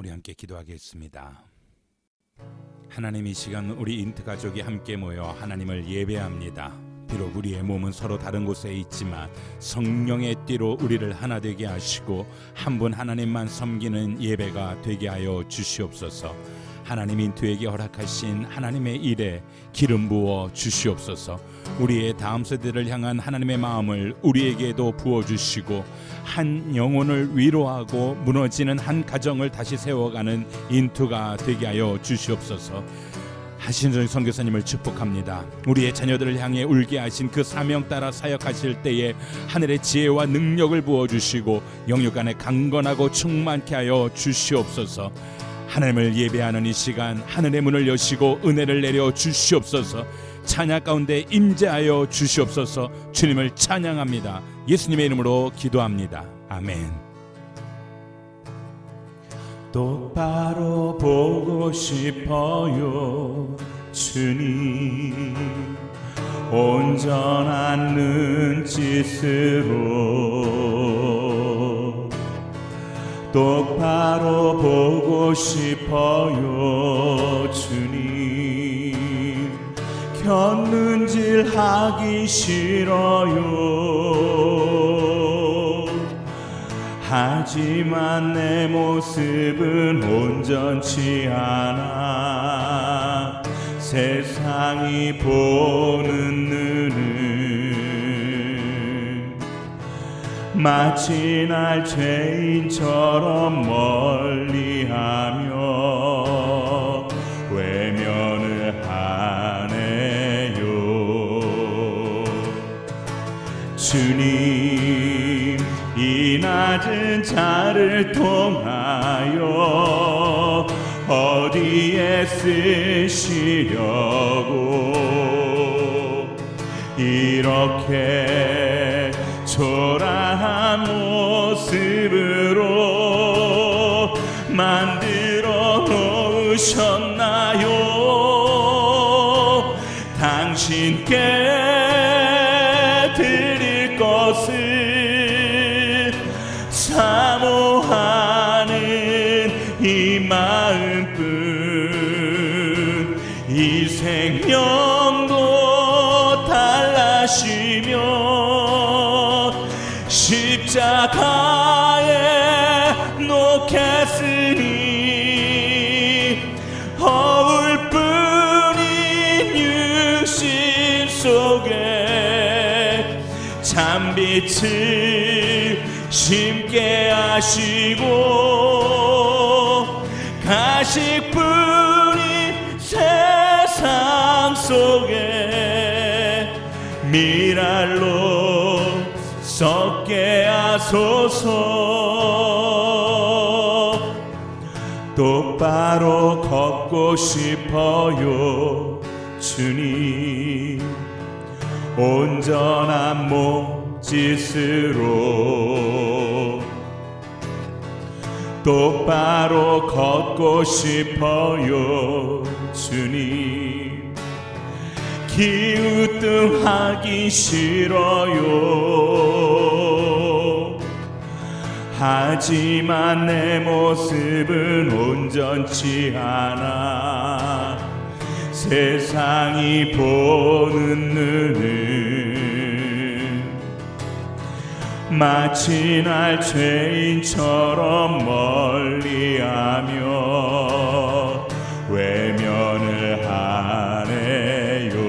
우리 함께 기도하겠습니다. 하나님 이 시간 우리 인트 가족이 함께 모여 하나님을 예배합니다. 비록 우리의 몸은 서로 다른 곳에 있지만 성령의 띠로 우리를 하나 되게 하시고 한 분 하나님만 섬기는 예배가 되게 하여 주시옵소서. 하나님 인투에게 허락하신 하나님의 일에 기름 부어 주시옵소서. 우리의 다음 세대를 향한 하나님의 마음을 우리에게도 부어 주시고 한 영혼을 위로하고 무너지는 한 가정을 다시 세워가는 인투가 되게 하여 주시옵소서. 하신정 선교사님을 축복합니다. 우리의 자녀들을 향해 울게 하신 그 사명 따라 사역하실 때에 하늘의 지혜와 능력을 부어 주시고 영육 안에 강건하고 충만케 하여 주시옵소서. 하나님을 예배하는 이 시간 하늘의 문을 여시고 은혜를 내려 주시옵소서. 찬양 가운데 임재하여 주시옵소서. 주님을 찬양합니다. 예수님의 이름으로 기도합니다. 아멘. 똑바로 보고 싶어요 주님 온전한 눈짓으로 똑바로 보고 싶어요 주님. 곁눈질 하기 싫어요. 하지만 내 모습은 온전치 않아 세상이 보는 눈은 마치 날 죄인처럼 멀리하며 외면을 하네요. 주님 이 낮은 자를 통하여 어디에 쓰시려고 이렇게 놓으셨나요? 당신께 드릴 것을 사모하는 이 마음뿐. 이 생명도 달라시며 십자가 빛을 심게 하시고 가식뿐인 세상 속에 미랄로 썩게 하소서. 똑바로 걷고 싶어요 주님. 온전한 몸 짓으로 똑바로 걷고 싶어요 주님. 기우뚱하기 싫어요. 하지만 내 모습은 온전치 않아. 세상이 보는 눈은 마치 날 죄인처럼 멀리하며 외면을 하네요.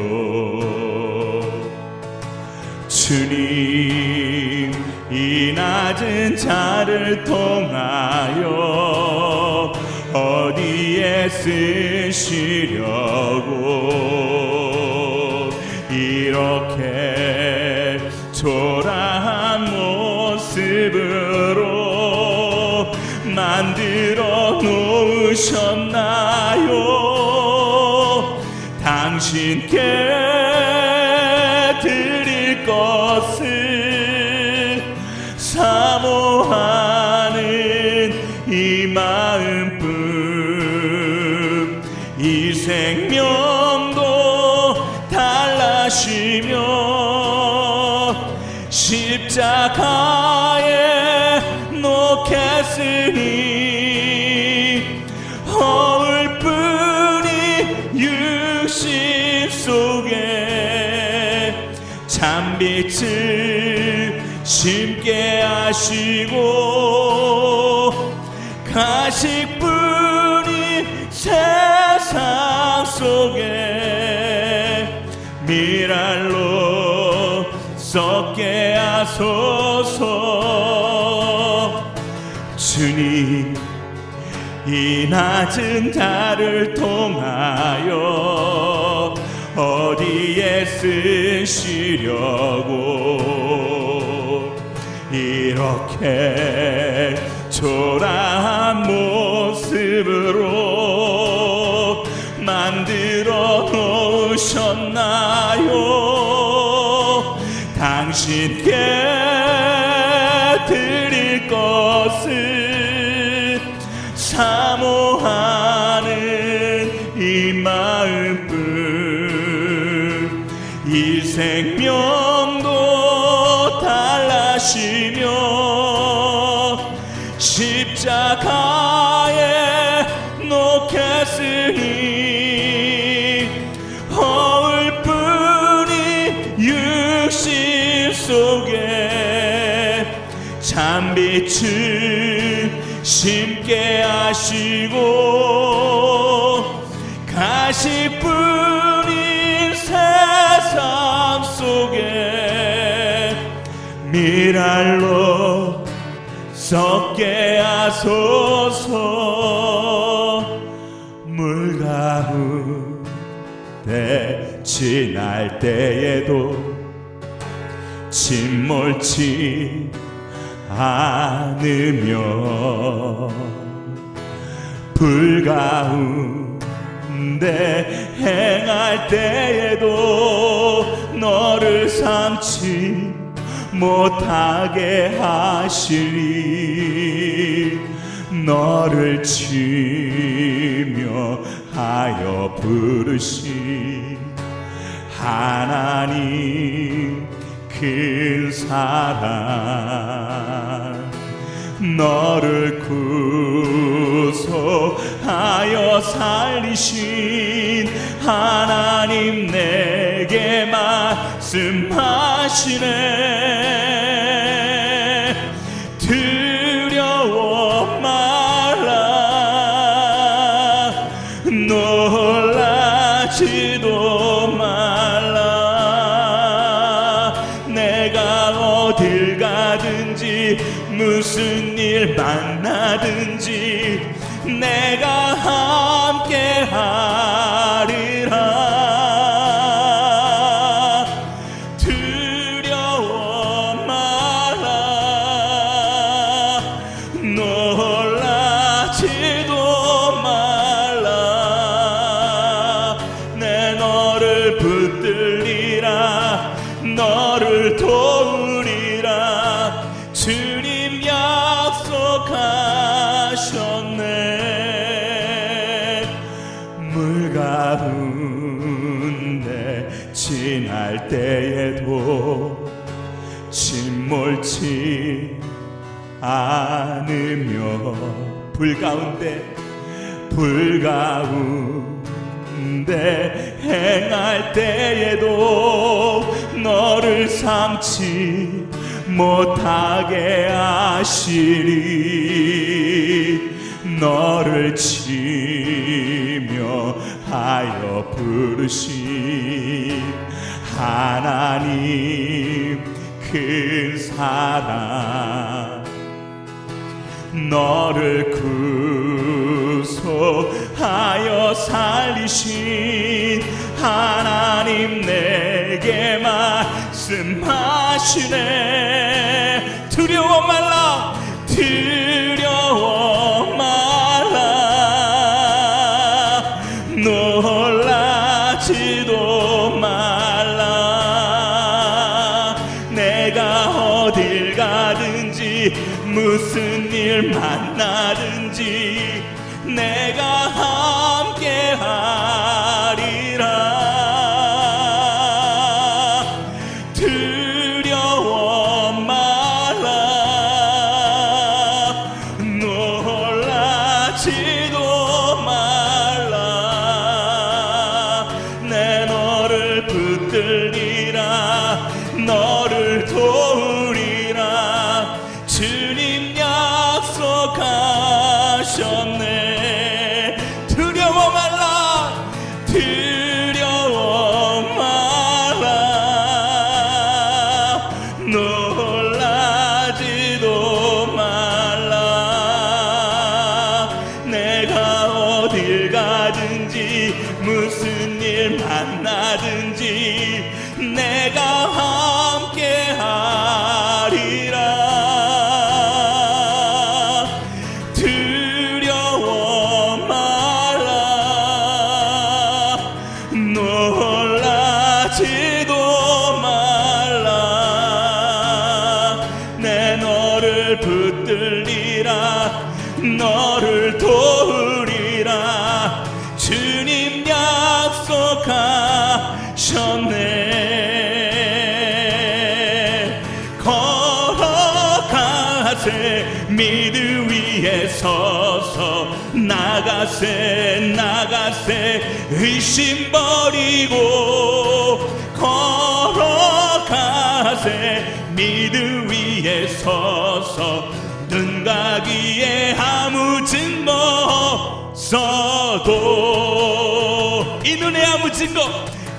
주님 이 낮은 자를 통하여 어디에 쓰시려고 놓으셨나요? 당신께 드릴 것을 사모하는 이 마음뿐. 이 생명도 달라시며 십자가 속에 참빛을 심게 하시고 가식뿐이 세상 속에 미랄로 섞게 하소서. 주님 이 낮은 달을 통하여 어디에 쓰시려고? 이렇게 초라한 모습으로 만들어 놓으셨나요? 당신께 드릴 것은 사모하 생명도 달라시며 십자가에 놓겠으니 허울 뿐인 육신 속에 참빛을 심게 하시고 가시뿐인 세상 미랄로 썩게 하소서. 물 가운데 지날 때에도 침몰치 않으며 불 가운데 행할 때에도 너를 삼지 못하게 하시리. 너를 치며 하여 부르시. 하나님 큰 사랑. 너를 구속하여 살리신 하나님 내게 말씀하시네. 두려워 말라. 놀라지도 말라. 내가 어딜 가든지 무슨 일 만나든지 내가 함께 하 약속하셨네. 물 가운데 지날 때에도 침몰치 않으며 불 가운데 불 가운데 행할 때에도 너를 삼지 못하게 하시리 너를 치며 하여 부르신 하나님 큰 사랑. 너를 구속하여 살리신 하나님 내게 말씀하시네 두려워 말라. 두려워 말라. 놀라지도 말라. 내가 어딜 가든지 무슨 일 만나든지 내가 함께 하리라 너 무슨 일 만나든지 내가 함께 하리라. 두려워 말라. 놀라지도 말라. 내 너를 붙들리라. 너를 도 나가세 나가세 의심 버리고 걸어가세. 미드 위에 서서 눈 가기에 아무 증거 없어도 이 눈에 아무 증거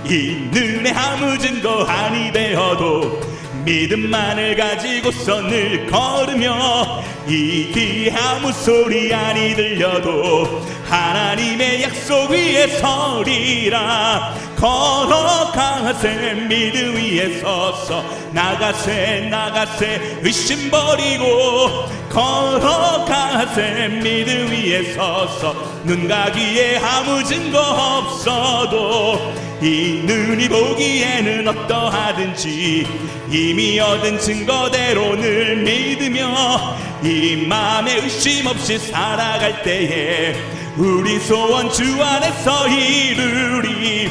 이 눈에 아무 증거 아니 되어도 믿음만을 가지고서 늘 걸으며 이 귀에 아무 소리 아니 들려도 하나님의 약속 위에 서리라. 걸어가세 믿음 위에 서서 나가세 나가세 의심 버리고 걸어가세 믿음 위에 서서 눈 가기에 아무 증거 없어도 이 눈이 보기에는 어떠하든지 이미 얻은 증거대로 늘 믿으며 이 마음에 의심 없이 살아갈 때에 우리 소원 주 안에서 이루리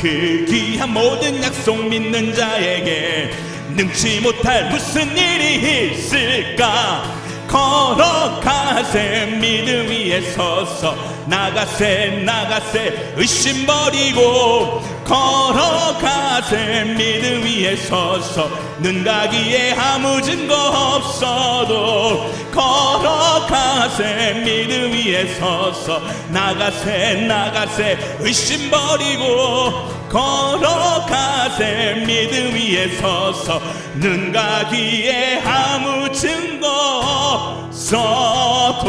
그 귀한 모든 약속 믿는 자에게 능치 못할 무슨 일이 있을까? 걸어가세 믿음 위에 서서 나가세 나가세 의심 버리고 걸어가세 믿음 위에 서서 눈 가기에 아무 증거 없어도 걸 어가세 믿음 위에 서서 나가세 나가세. 의심 버리고 걸어가세 믿음 위에 서서 눈 가기에 아무 증거 없어도